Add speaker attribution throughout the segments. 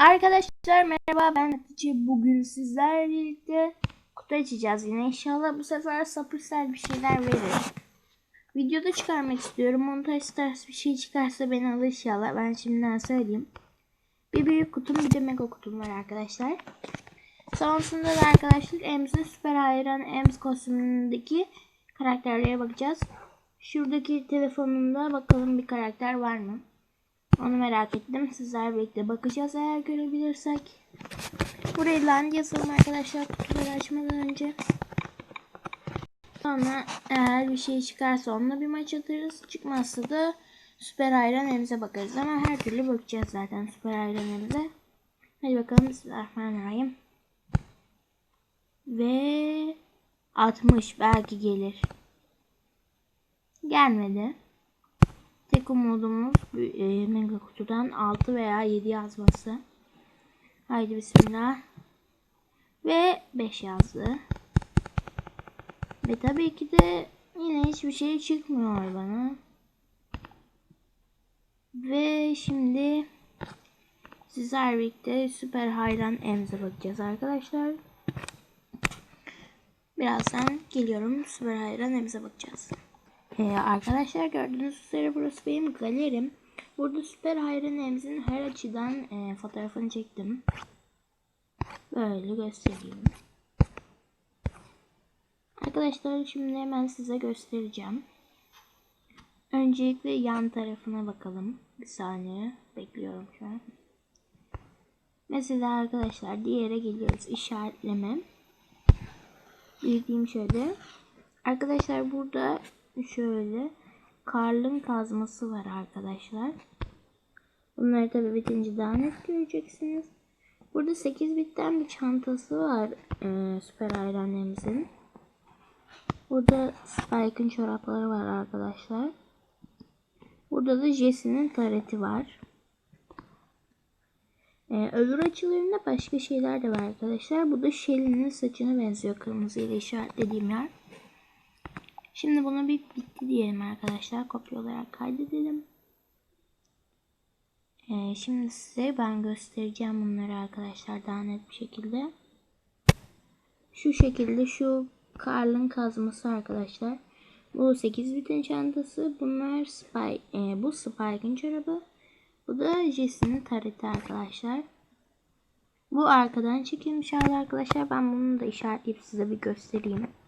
Speaker 1: Arkadaşlar merhaba ben Hatice. Bugün sizlerle birlikte kutu açacağız yine. İnşallah bu sefer sapırsel bir şeyler verir. Videoda çıkarmak istiyorum. Montaj tarzı bir şey çıkarsa beni alır inşallah. Ben şimdiden söyleyeyim. Bir büyük kutum bir de mega kutum var arkadaşlar. Sonrasında da arkadaşlar Ems'in süper hayran Ems kostümündeki karakterlere bakacağız. Şuradaki telefonumda bakalım bir karakter var mı? Onu merak ettim. Sizler birlikte bakacağız eğer görebilirsek. Burayı lan yazalım arkadaşlar kutuları açmadan önce. Sonra eğer bir şey çıkarsa onunla bir maç atarız. Çıkmazsa da süper hayran elimize bakarız. Ama her türlü bakacağız zaten süper hayran elimize. Hadi bakalım Bismillahirrahmanirrahim. Ve 60 belki gelir. Gelmedi. Tek umudumuz e, mega kutudan 6 veya 7 yazması. Haydi bismillah. Ve 5 yazdı. Ve tabii ki de yine hiçbir şey çıkmıyor bana. Ve şimdi sizler birlikte süper hayran emze bakacağız arkadaşlar. Birazdan geliyorum süper hayran emze bakacağız. Ee, arkadaşlar gördüğünüz üzere burası benim galerim. Burada süper hayran emzin her açıdan e, fotoğrafını çektim. Böyle göstereyim. Arkadaşlar şimdi hemen size göstereceğim. Öncelikle yan tarafına bakalım. Bir saniye bekliyorum şu an. Mesela arkadaşlar diğere geliyoruz. işaretleme. Bildiğim şöyle. Arkadaşlar burada şöyle karlın kazması var arkadaşlar. Bunları tabi bitince daha net göreceksiniz. Burada 8 bitten bir çantası var ee, süper hayranlarımızın. Burada Spike'ın çorapları var arkadaşlar. Burada da Jesse'nin tareti var. Ee, öbür açılarında başka şeyler de var arkadaşlar. Bu da Shelly'nin saçına benziyor. Kırmızı ile işaretlediğim yer. Şimdi bunu bir bitti diyelim arkadaşlar. Kopya olarak kaydedelim. Ee, şimdi size ben göstereceğim bunları arkadaşlar daha net bir şekilde. Şu şekilde şu Karl'ın kazması arkadaşlar. Bu 8 bitin çantası. Bunlar Spike, e, bu Spike'ın çorabı. Bu da Jesse'nin tareti arkadaşlar. Bu arkadan çekilmiş hali arkadaşlar. Ben bunu da işaretleyip size bir göstereyim.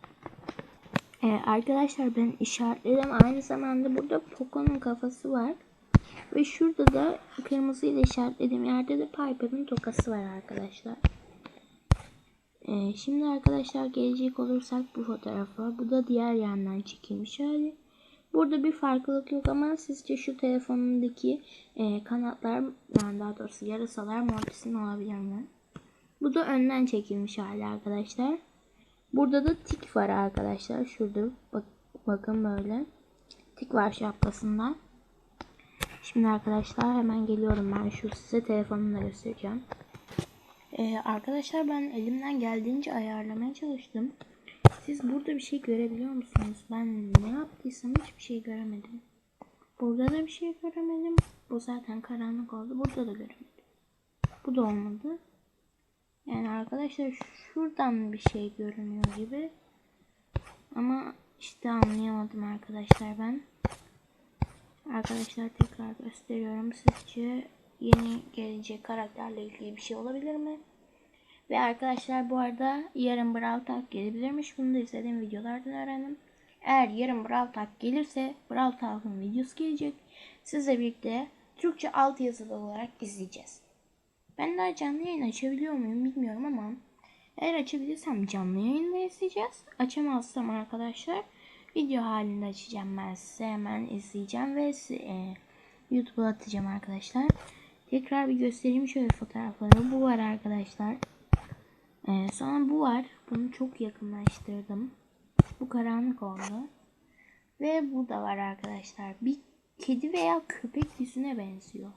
Speaker 1: Ee, arkadaşlar ben işaretledim. Aynı zamanda burada Poco'nun kafası var. Ve şurada da kırmızı ile işaretlediğim yerde de Piper'ın tokası var arkadaşlar. Ee, şimdi arkadaşlar gelecek olursak bu fotoğrafa. Bu da diğer yandan çekilmiş hali. Burada bir farklılık yok ama sizce şu telefonundaki e, kanatlar yani daha doğrusu yarasalar mortisin olabilir mi? Bu da önden çekilmiş hali arkadaşlar. Burada da tik var arkadaşlar. Şurada bak, bakın böyle. Tik var şapkasında. Şimdi arkadaşlar hemen geliyorum ben şu size telefonumla göstereceğim. Ee, arkadaşlar ben elimden geldiğince ayarlamaya çalıştım. Siz burada bir şey görebiliyor musunuz? Ben ne yaptıysam hiçbir şey göremedim. Burada da bir şey göremedim. Bu zaten karanlık oldu. Burada da göremedim. Bu da olmadı. Yani arkadaşlar şuradan bir şey görünüyor gibi. Ama işte anlayamadım arkadaşlar ben. Arkadaşlar tekrar gösteriyorum. Sizce yeni gelecek karakterle ilgili bir şey olabilir mi? Ve arkadaşlar bu arada yarın Brawl Talk gelebilirmiş. Bunu da izlediğim videolardan öğrendim. Eğer yarın Brawl Talk gelirse Brawl Talk'ın videosu gelecek. Sizle birlikte Türkçe alt yazılı olarak izleyeceğiz. Ben daha canlı yayın açabiliyor muyum bilmiyorum ama eğer açabilirsem canlı yayında izleyeceğiz. Açamazsam arkadaşlar video halinde açacağım ben size hemen izleyeceğim ve e, YouTube'a atacağım arkadaşlar. Tekrar bir göstereyim şöyle fotoğrafları. Bu var arkadaşlar. E, sonra bu var. Bunu çok yakınlaştırdım. Bu karanlık oldu. Ve bu da var arkadaşlar. Bir kedi veya köpek yüzüne benziyor.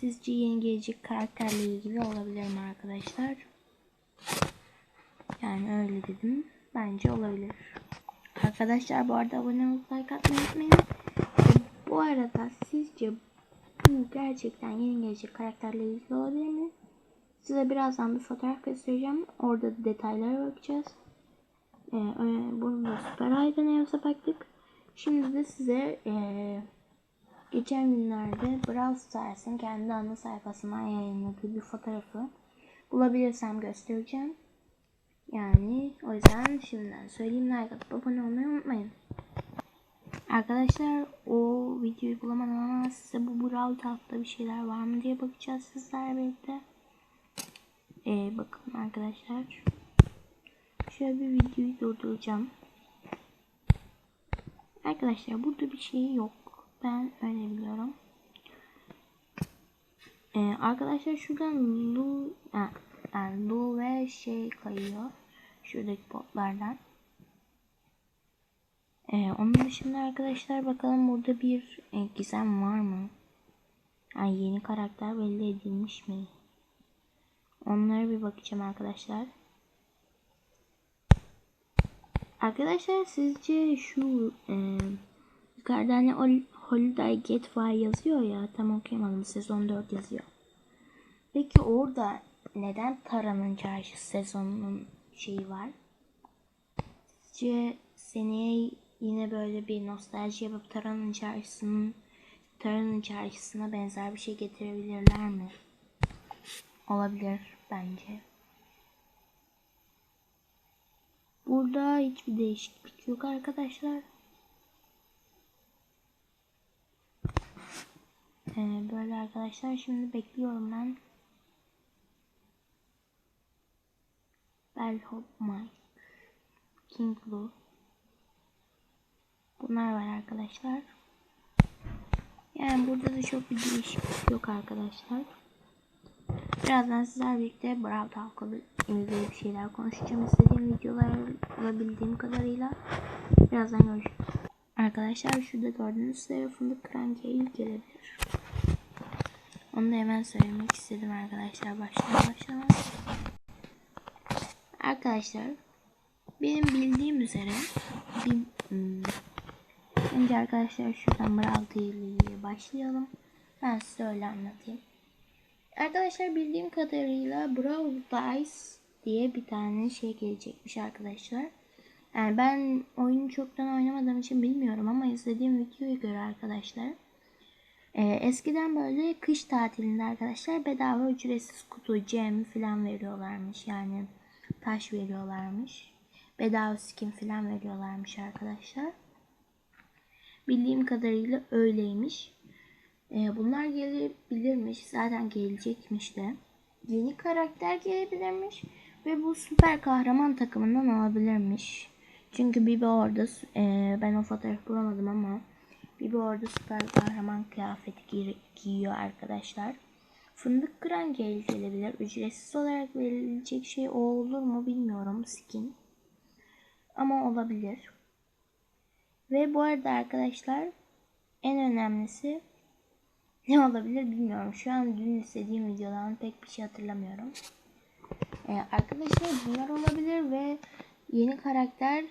Speaker 1: Sizce yeni gelecek karakterle ilgili olabilir mi arkadaşlar? Yani öyle dedim. Bence olabilir. Arkadaşlar bu arada abone olup like atmayı unutmayın. Bu arada sizce bu gerçekten yeni gelecek karakterle ilgili olabilir mi? Size birazdan bir fotoğraf göstereceğim. Orada detaylara bakacağız. Ee, bunu da Süper yazsa baktık. Şimdi de size ee, geçen günlerde Brawl Stars'ın kendi ana sayfasından yayınladığı bir fotoğrafı bulabilirsem göstereceğim. Yani o yüzden şimdiden söyleyeyim like atıp abone olmayı unutmayın. Arkadaşlar o videoyu bulamadım ama size bu Brawl Talk'ta bir şeyler var mı diye bakacağız sizlerle birlikte. Ee, bakın arkadaşlar. Şöyle bir videoyu durduracağım. Arkadaşlar burada bir şey yok. Ben öyle biliyorum. Ee, arkadaşlar şuradan Lu, yani Lu ve şey kayıyor. Şuradaki botlardan. Ee, onun dışında arkadaşlar bakalım burada bir e, gizem var mı? Yani yeni karakter belli edilmiş mi? Onlara bir bakacağım arkadaşlar. Arkadaşlar sizce şu e, yukarıda hani Holiday Get Fire yazıyor ya tam okuyamadım sezon 4 yazıyor. Peki orada neden Tara'nın çarşı sezonunun şeyi var? Sizce seneye yine böyle bir nostalji yapıp Tara'nın çarşısının Tara'nın çarşısına benzer bir şey getirebilirler mi? Olabilir bence. Burada hiçbir değişiklik yok arkadaşlar. Ee, böyle arkadaşlar şimdi bekliyorum ben. Bellhop Mike. King Blue. Bunlar var arkadaşlar. Yani burada da çok bir değişiklik yok arkadaşlar. Birazdan sizler birlikte Brawl Talk'la ilgili bir şeyler konuşacağım. İstediğim videolar alabildiğim kadarıyla. Birazdan görüşürüz. Arkadaşlar şurada gördüğünüz üzere fındık krankiye ilk gelebilir. Onu da hemen söylemek istedim arkadaşlar baştan başlamaz. Arkadaşlar benim bildiğim üzere bir, hmm, önce arkadaşlar şuradan Brawl başlayalım. Ben size öyle anlatayım. Arkadaşlar bildiğim kadarıyla Brawl Dice diye bir tane şey gelecekmiş arkadaşlar. Yani ben oyunu çoktan oynamadığım için bilmiyorum ama izlediğim videoya göre arkadaşlar. E, eskiden böyle kış tatilinde arkadaşlar bedava ücretsiz kutu, gem falan veriyorlarmış. Yani taş veriyorlarmış. Bedava skin falan veriyorlarmış arkadaşlar. Bildiğim kadarıyla öyleymiş. E, bunlar gelebilirmiş. Zaten gelecekmiş de. Yeni karakter gelebilirmiş. Ve bu süper kahraman takımından alabilirmiş. Çünkü Bibi orada e, ben o fotoğrafı bulamadım ama Bibi orada süper kahraman kıyafeti giy giyiyor arkadaşlar. Fındık kıran gelebilir. Ücretsiz olarak verilecek şey o olur mu bilmiyorum skin. Ama olabilir. Ve bu arada arkadaşlar en önemlisi ne olabilir bilmiyorum. Şu an dün istediğim videodan pek bir şey hatırlamıyorum. Ee, arkadaşlar bunlar olabilir ve yeni karakter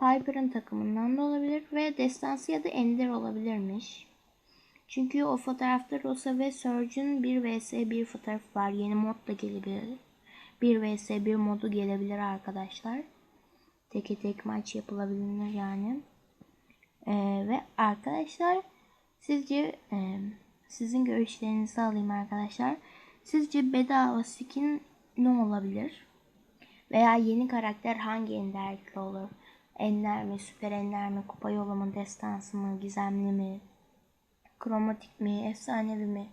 Speaker 1: Piper'ın takımından da olabilir ve destansı ya da ender olabilirmiş. Çünkü o fotoğrafta Rosa ve Surge'ın 1 vs 1 fotoğrafı var. Yeni mod da gelebilir. 1 vs 1 modu gelebilir arkadaşlar. Teke tek maç yapılabilir yani. Ee, ve arkadaşlar sizce e, sizin görüşlerinizi alayım arkadaşlar. Sizce bedava skin ne olabilir? Veya yeni karakter hangi enderlikli olur? Ender mi, süper ender mi, kupa yolu destansı mı, gizemli mi, kromatik mi, efsanevi mi?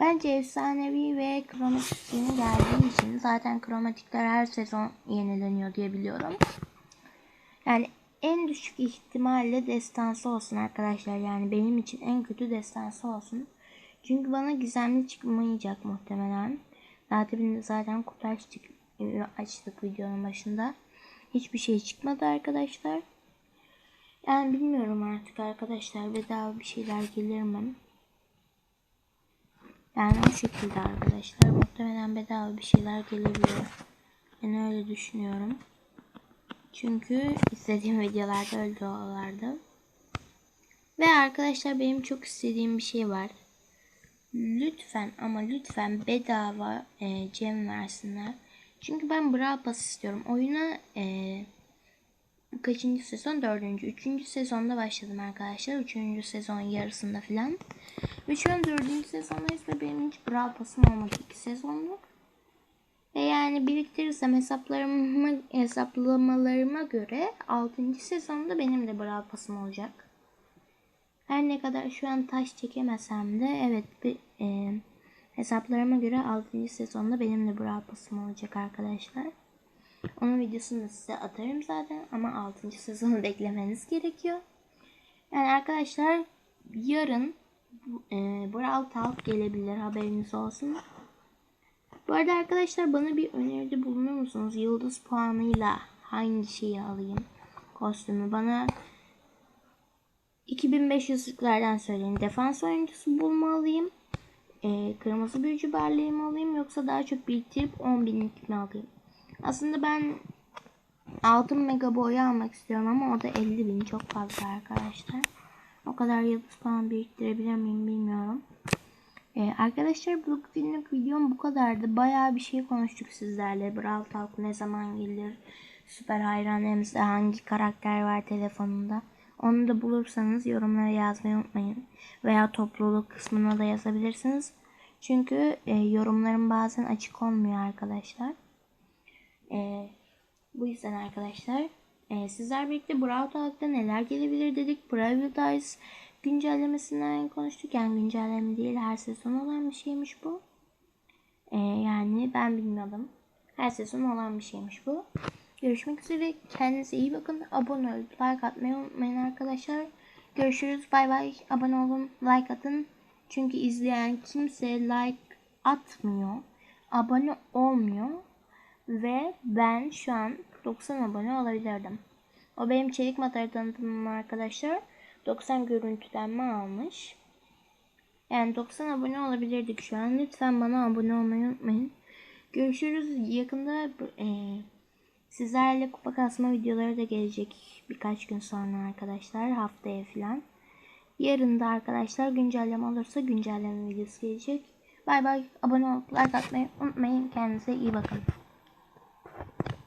Speaker 1: Bence efsanevi ve kromatik yeni geldiği için zaten kromatikler her sezon yenileniyor diye biliyorum. Yani en düşük ihtimalle destansı olsun arkadaşlar. Yani benim için en kötü destansı olsun. Çünkü bana gizemli çıkmayacak muhtemelen. Zaten zaten kutu açtık, açtık videonun başında. Hiçbir şey çıkmadı arkadaşlar. Yani bilmiyorum artık arkadaşlar. Bedava bir şeyler gelir mi? Yani o şekilde arkadaşlar. Muhtemelen bedava bir şeyler gelebilir. Ben öyle düşünüyorum. Çünkü istediğim videolarda öyle diyorlardı. Ve arkadaşlar benim çok istediğim bir şey var. lütfen ama lütfen bedava e, Cem versinler. Çünkü ben Brawl Pass istiyorum. Oyuna e, kaçıncı sezon? Dördüncü. Üçüncü sezonda başladım arkadaşlar. Üçüncü sezon yarısında falan. Ve şu an dördüncü sezondayız ve benim hiç Brawl Pass'ım olmadı. iki sezonluk. Ve yani biriktirirsem hesaplarımı, hesaplamalarıma göre 6. sezonda benim de Brawl Pass'ım olacak. Her ne kadar şu an taş çekemesem de evet bir, e, hesaplarıma göre 6. sezonda benim de Brawl Pass'ım olacak arkadaşlar. Onun videosunu da size atarım zaten ama 6. sezonu beklemeniz gerekiyor. Yani arkadaşlar yarın e, Brawl Talk gelebilir haberiniz olsun. Bu arada arkadaşlar bana bir öneride bulunur musunuz? Yıldız puanıyla hangi şeyi alayım? Kostümü bana 2500'lüklerden söyleyin. Defans oyuncusu bulmalıyım. E, kırmızı büyücü berliği mi alayım yoksa daha çok biriktirip 10.000'lik mi alayım? Aslında ben altın mega boyu almak istiyorum ama o da 50.000 çok fazla arkadaşlar. O kadar yıldız puan biriktirebilir miyim bilmiyorum. Ee, arkadaşlar bugünlük videom bu kadardı. Bayağı bir şey konuştuk sizlerle. Brawl Talk ne zaman gelir? Süper hayranlarımızda hangi karakter var telefonunda? Onu da bulursanız yorumlara yazmayı unutmayın. Veya topluluk kısmına da yazabilirsiniz. Çünkü e, yorumlarım bazen açık olmuyor arkadaşlar. E, bu yüzden arkadaşlar e, sizler birlikte Brawl Talk'ta neler gelebilir dedik. Private Eyes güncellemesinden konuştuk. Yani güncelleme değil her sezon olan bir şeymiş bu. E, yani ben bilmiyordum. Her sezon olan bir şeymiş bu. Görüşmek üzere. Kendinize iyi bakın. Abone olup like atmayı unutmayın arkadaşlar. Görüşürüz. Bay bay. Abone olun. Like atın. Çünkü izleyen kimse like atmıyor. Abone olmuyor. Ve ben şu an 90 abone olabilirdim. O benim çelik motor tanıtımım arkadaşlar. 90 görüntülenme almış. Yani 90 abone olabilirdik şu an. Lütfen bana abone olmayı unutmayın. Görüşürüz. Yakında e, sizlerle kupa kasma videoları da gelecek birkaç gün sonra arkadaşlar. Haftaya falan. Yarın da arkadaşlar güncelleme olursa güncelleme videosu gelecek. Bay bay. Abone olup like atmayı unutmayın. Kendinize iyi bakın.